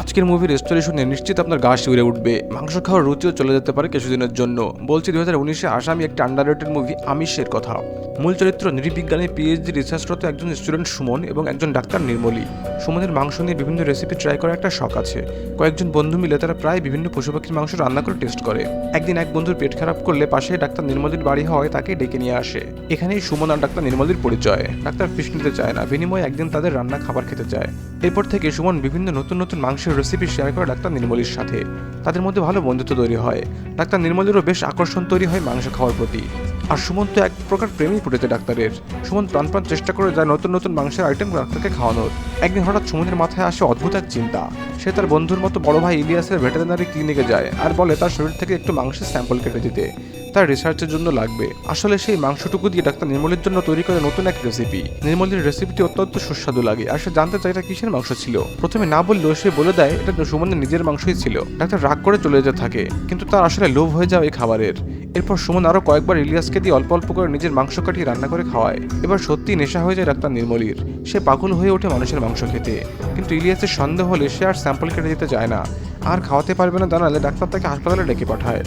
আজকের মুভির স্টোরি শুনে নিশ্চিত আপনার গা শিউরে উঠবে। মাংস খাওয়ার রুচিও চলে যেতে পারে কিছুদিনের জন্য। বলছি দুই হাজার উনিশে আসামি একটি আন্ডার মুভি আমিষের কথা। মূল চরিত্র নৃবিজ্ঞানে পিএইচডি রিসার্চরত একজন স্টুডেন্ট সুমন এবং একজন ডাক্তার নির্মলী। সুমনের মাংস নিয়ে বিভিন্ন রেসিপি ট্রাই করার একটা শখ আছে। কয়েকজন বন্ধু মিলে তারা প্রায় বিভিন্ন পশু পাখির মাংস রান্না করে টেস্ট করে। একদিন এক বন্ধুর পেট খারাপ করলে পাশে ডাক্তার নির্মলীর বাড়ি হওয়ায় তাকে ডেকে নিয়ে আসে। এখানেই সুমন আর ডাক্তার নির্মলীর পরিচয়। ডাক্তার ফিস নিতে চায় না, বিনিময়ে একদিন তাদের রান্না খাবার খেতে চায়। এরপর থেকে সুমন বিভিন্ন নতুন নতুন মাংসের রেসিপি শেয়ার করে ডাক্তার নির্মলির সাথে। তাদের মধ্যে ভালো বন্ধুত্ব তৈরি হয়। ডাক্তার নির্মলেরও বেশ আকর্ষণ তৈরি হয় মাংস খাওয়ার প্রতি। আর সুমন তো এক প্রকার প্রেমই পড়েছে ডাক্তারের। সুমন প্রাণপ্রাণ চেষ্টা করে যায় নতুন নতুন মাংসের আইটেম ডাক্তারকে খাওয়ানোর। একদিন হঠাৎ সুমনের মাথায় আসে অদ্ভুত এক চিন্তা। সে তার বন্ধুর মতো বড় ভাই ইলিয়াসের ভেটেরিনারি ক্লিনিকে যায় আর বলে তার শরীর থেকে একটু মাংসের স্যাম্পল কেটে দিতে। তার রিসার্চের জন্য লাগবে। আসলে সেই মাংসটুকু দিয়ে ডাক্তার নির্মলের জন্য তৈরি করে নতুন এক রেসিপি নির্মলের রেসিপিটি অত্যন্ত সুস্বাদু লাগে, আর সে জানতে চায় এটা কিসের মাংস ছিল। প্রথমে না বললেও সে বলে দেয়, এটা সুমনের নিজের মাংসই ছিল। ডাক্তার রাগ করে চলে যেতে থাকে, কিন্তু তার আসলে লোভ হয়ে যাবে এই খাবারের। এরপর সুমন আরও কয়েকবার ইলিয়াসকে দিয়ে অল্প অল্প করে নিজের মাংস কাটিয়ে রান্না করে খাওয়ায়। এবার সত্যি নেশা হয়ে যায় ডাক্তার নির্মলির। সে পাগল হয়ে ওঠে মানুষের মাংস খেতে। কিন্তু ইলিয়াসের সন্দেহ হলে সে আর স্যাম্পল কেটে দিতে চায় না। আর খাওয়াতে পারবে না জানালে ডাক্তার তাকে হাসপাতালে ডেকে পাঠায়।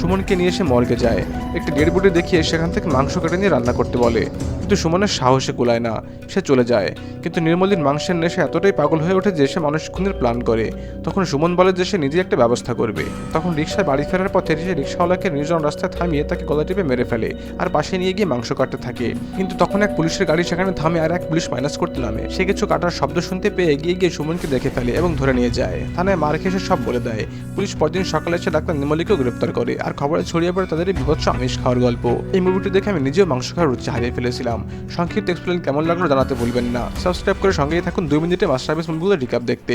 সুমনকে নিয়ে এসে মর্গে যায়। একটি ডেড বডি দেখিয়ে সেখান থেকে মাংস কেটে নিয়ে রান্না করতে বলে। কিন্তু সুমনের সাহসে কুলায় না, সে চলে যায়। কিন্তু নির্মলির মাংসের নেশে এতটাই পাগল হয়ে ওঠে যে সে মানুষ খুনের প্ল্যান করে। তখন সুমন বলে যে সে নিজে একটা ব্যবস্থা করবে। তখন রিক্সায় বাড়ি ফেরার পথে সে রিক্সাওয়ালাকে নির্জন রাস্তায় থামিয়ে তাকে গলা টিপে মেরে ফেলে আর পাশে নিয়ে গিয়ে মাংস কাটতে থাকে। কিন্তু তখন এক পুলিশের গাড়ি সেখানে থামে আর এক পুলিশ মাইনাস করতে নামে। সে কিছু কাটার শব্দ শুনতে পেয়ে এগিয়ে গিয়ে সুমনকে দেখে ফেলে এবং ধরে নিয়ে যায়। থানায় মার খেয়ে সব বলে দেয়। পুলিশ পরদিন সকালে এসে ডাক্তার নির্মলীকেও গ্রেপ্তার করে। আর খবরে ছড়িয়ে পড়ে তাদের বিভৎস আমিষ খাওয়ার গল্প। এই মুভিটি দেখে আমি নিজেও মাংস খাওয়ার রুচি হারিয়ে ফেলেছিলাম। সংক্ষিপ্ত এক্সপ্লেন কেমন লাগল জানাতে ভুলবেন না। সাবস্ক্রাইব করে সঙ্গেই থাকুন দুই মিনিটে মাস্টার মুভিগুলো রিকাপ দেখতে।